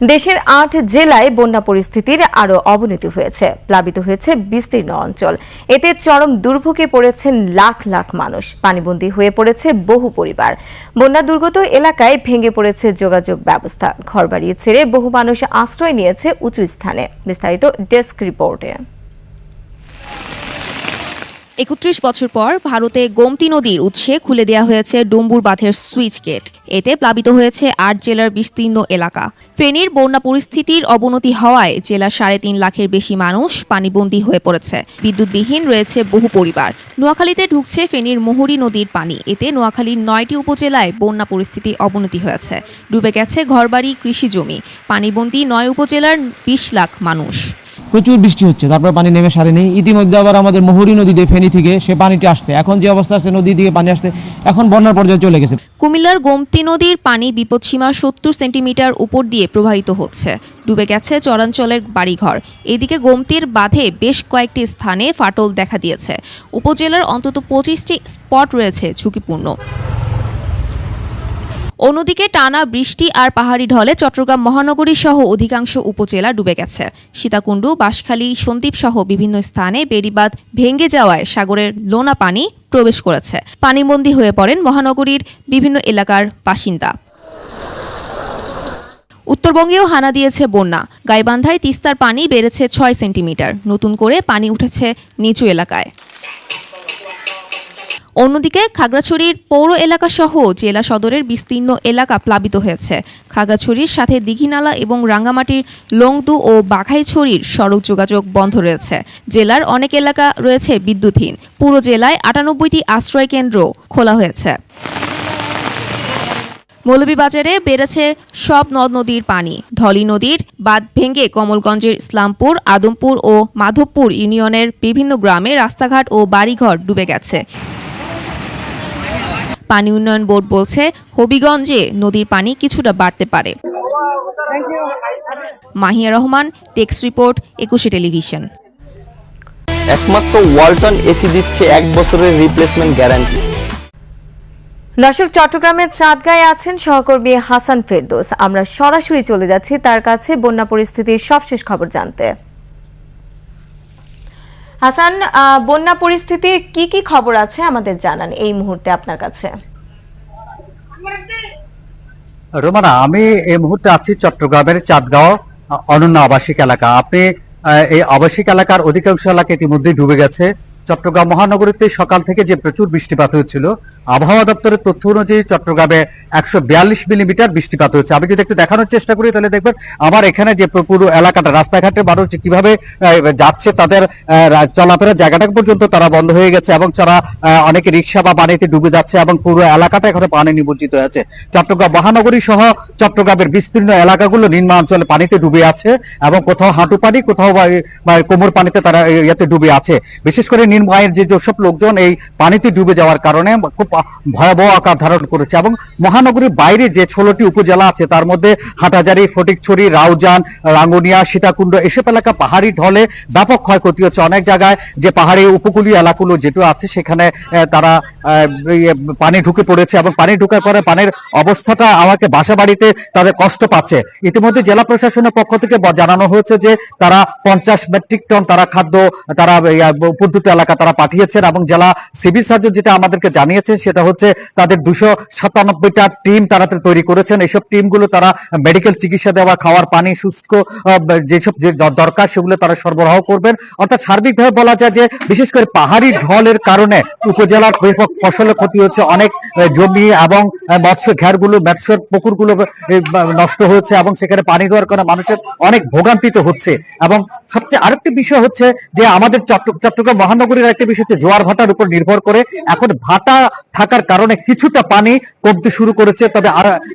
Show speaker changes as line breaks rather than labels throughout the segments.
দেশের আট জেলায় বন্যা পরিস্থিতির আরও অবনতি হয়েছে, প্লাবিত হয়েছে বিস্তীর্ণ অঞ্চল। এতে চরম দুর্ভোগে পড়েছেন লাখ লাখ মানুষ। পানিবন্দী হয়ে পড়েছে বহু পরিবার। বন্যা দুর্গত এলাকায় ভেঙে পড়েছে যোগাযোগ ব্যবস্থা। ঘরবাড়ি ছেড়ে বহু মানুষ আশ্রয় নিয়েছে উঁচু স্থানে। বিস্তারিত ডেস্ক রিপোর্টে।
একত্রিশ বছর পর ভারতে গোমতী নদীর উৎসে খুলে দেওয়া হয়েছে ডুম্বুর বাঁধের সুইচ গেট। এতে প্লাবিত হয়েছে আট জেলার বিস্তীর্ণ এলাকা। ফেনীর বন্যা পরিস্থিতির অবনতি হওয়ায় জেলার সাড়ে তিন লাখের বেশি মানুষ পানিবন্দী হয়ে পড়েছে। বিদ্যুৎবিহীন রয়েছে বহু পরিবার। নোয়াখালীতে ঢুকছে ফেনীর মোহরী নদীর পানি। এতে নোয়াখালীর নয়টি উপজেলায় বন্যা পরিস্থিতি অবনতি হয়েছে। ডুবে গেছে ঘরবাড়ি, কৃষি জমি। পানিবন্দী নয় উপজেলার বিশ লাখ মানুষ।
প্রচুর বৃষ্টি হচ্ছে, তারপর পানি নেমে সারে নেই। ইতিমধ্যে আবার আমাদের মহুরী নদীতে ফেনী থেকে সে পানিটি আসছে। এখন যে অবস্থা আসছে নদী থেকে পানি আসছে, এখন বন্যার পর্যায়ে চলে গেছে।
কুমিল্লার গোমতী নদীর পানি বিপদসীমা সত্তর সেন্টিমিটার উপর দিয়ে প্রবাহিত হচ্ছে। ডুবে গেছে চরাঞ্চলের বাড়িঘর। এদিকে গোমতীর বাঁধে বেশ কয়েকটি স্থানে ফাটল দেখা দিয়েছে। উপজেলার অন্তত পঁচিশটি স্পট রয়েছে ঝুঁকিপূর্ণ। অন্যদিকে টানা বৃষ্টি আর পাহাড়ি ঢলে চট্টগ্রাম মহানগরী সহ অধিকাংশ উপজেলা ডুবে গেছে। সীতাকুণ্ডু, বাঁশখালী, সন্দ্বীপ সহ বিভিন্ন স্থানে বেড়িবাঁধ ভেঙে যাওয়ায় সাগরের লোনা পানি প্রবেশ করেছে। পানিবন্দী হয়ে পড়েন মহানগরীর বিভিন্ন এলাকার বাসিন্দা। উত্তরবঙ্গেও হানা দিয়েছে বন্যা। গাইবান্ধায় তিস্তার পানি বেড়েছে ছয় সেন্টিমিটার। নতুন করে পানি উঠেছে নিচু এলাকায়। অন্যদিকে খাগড়াছড়ির পৌর এলাকা সহ জেলা সদরের বিস্তীর্ণ এলাকা প্লাবিত হয়েছে। খাগড়াছড়ির সাথে দিঘিনালা এবং রাঙ্গামাটির লংদু ও বাঘাইছড়ির সড়ক যোগাযোগ বন্ধ রয়েছে। জেলার অনেক এলাকা রয়েছে বিদ্যুৎহীন। পুরো জেলায় আটানব্বইটি আশ্রয় কেন্দ্র খোলা হয়েছে। মৌলভীবাজারে বেড়েছে সব নদ নদীর পানি। ধলি নদীর বাঁধ ভেঙে কমলগঞ্জের ইসলামপুর, আদমপুর ও মাধবপুর ইউনিয়নের বিভিন্ন গ্রামে রাস্তাঘাট ও বাড়িঘর ডুবে গেছে। পানি উন্নয়ন বোর্ড বলছে হবিগঞ্জে নদীর পানি কিছুটা বাড়তে পারে। মাহিয়া রহমান টেক্স রিপোর্ট একুশে টেলিভিশন।
একমাত্র ওয়ালটন এসি দিচ্ছে এক বছরের রিপ্লেসমেন্ট গ্যারান্টি
দর্শক চট্টগ্রামের চাঁদগাঁয়ে আছেন সহকর্মী হাসান ফেরদৌস। আমরা সরাসরি চলে যাচ্ছি তার কাছে। বন্যা পরিস্থিতির সবশেষ খবর জানতে। হাসান বন্যা পরিস্থিতির কি কি খবর আছে আমাদের জানান এই মুহূর্তে আপনার কাছে।
রোমানা, আমি এই মুহূর্তে আছি চট্টগ্রামের চাঁদগাঁও অনন্য আবাসিক এলাকা। আপনি এই আবাসিক এলাকার অধিকাংশ এলাকা ইতিমধ্যে ডুবে গেছে। চট্টগ্রাম মহানগরীতে সকাল থেকে যে প্রচুর বৃষ্টিপাত হয়েছিল আবহাওয়া দপ্তরের তথ্য অনুযায়ী চট্টগ্রামে একশো বিয়াল্লিশ মিলিমিটার বৃষ্টিপাত হচ্ছে আমি যদি একটু দেখানোর চেষ্টা করি, তাহলে দেখবেন আমার এখানে যে পুরো এলাকাটা, রাস্তাঘাটে মানুষ কীভাবে যাচ্ছে, তাদের চলাফেরার জায়গাটা পর্যন্ত তারা বন্ধ হয়ে গেছে এবং তারা অনেকে রিক্সা বা পানিতে ডুবে যাচ্ছে এবং পুরো এলাকাটা এখানে পানি নিমজ্জিত আছে চট্টগ্রাম মহানগরী সহ চট্টগ্রামের বিস্তীর্ণ এলাকাগুলো নিম্ন অঞ্চলে পানিতে ডুবে আছে এবং কোথাও হাঁটু পানি, কোথাও কোমর পানিতে তারা, ইয়েতে ডুবে আছে। বিশেষ করে নিম্ন আয়ের যে যেসব লোকজন এই পানিতে ডুবে যাওয়ার কারণে খুব ভয়াবহ আকার ধারণ করেছে এবং মহানগরীর বাইরে যে ষোলোটি উপজেলা আছে তার মধ্যে হাটাজারি ফটিকছড়ি রাউজান রাঙ্গুনিয়া সীতাকুণ্ড এসব এলাকা পাহাড়ি ঢলে ব্যাপক ক্ষয়ক্ষতি হচ্ছে। অনেক জায়গায় যে পাহাড়ি উপকূলীয় এলাকাগুলো যেটা আছে সেখানে তারা ইয়ে, পানি ঢুকে পড়েছে এবং পানি ঢুকার পরে পানির অবস্থাটা আমাকে বাসা বাড়িতে তাদের কষ্ট পাচ্ছে। ইতিমধ্যে জেলা প্রশাসনের পক্ষ থেকে জানানো হয়েছে যে তারা পঞ্চাশ মেট্রিক টন তারা খাদ্য তারা উপদ্রুত এলাকা তারা পাঠিয়েছেন এবং জেলা সিভিল সার্জন যেটা আমাদেরকে জানিয়েছেন সেটা হচ্ছে তাদের দুশো সাতানব্বইটা টিম তারা তৈরি করেছেন। এইসব টিমগুলো তারা মেডিকেল চিকিৎসা দেওয়া, খাওয়ার, পানি, শুষ্ক যেসব যে দরকার সেগুলো তারা সরবরাহ করবেন। অর্থাৎ সার্বিকভাবে বলা যায় যে বিশেষ করে পাহাড়ি ঢলের কারণে উপজেলার ব্যাপক ফসলের ক্ষতি হচ্ছে। অনেক জমি এবং মৎস্য ঘেরগুলো মৎস্য পুকুরগুলো নষ্ট হয়েছে এবং সেখানে পানি দেওয়ার কারণে মানুষের অনেক ভোগান্তিতে হচ্ছে। এবং সবচেয়ে আরেকটি বিষয় হচ্ছে যে আমাদের চট্ট- চট্টগ্রাম মহানগরীর আরেকটি বিষয় হচ্ছে জোয়ার ভাটার উপর নির্ভর করে। এখন ভাটা থাকার কারণে কিছুটা পানি কমতে শুরু করেছে। তবে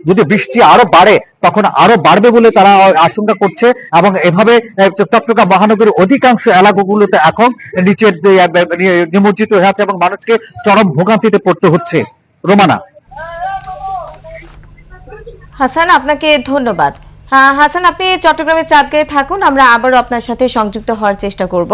যদি বৃষ্টি আরও বাড়ে, তখন আরও বাড়বে বলে তারা আশঙ্কা করছে এবং এভাবে চট্টগ্রাম মহানগরীর অধিকাংশ এলাকাগুলোতে এখন নিচের নিমজ্জিত হয়ে আছে এবং মানুষকে চরম ভোগান্তিতে পড়তে হচ্ছে। রোমানা।
হাসান, আপনাকে ধন্যবাদ। হাসান, আপনি চট্টগ্রামের চাঁদগাঁয়ে থাকুন, আমরা আবারও আপনার সাথে সংযুক্ত হওয়ার চেষ্টা করব।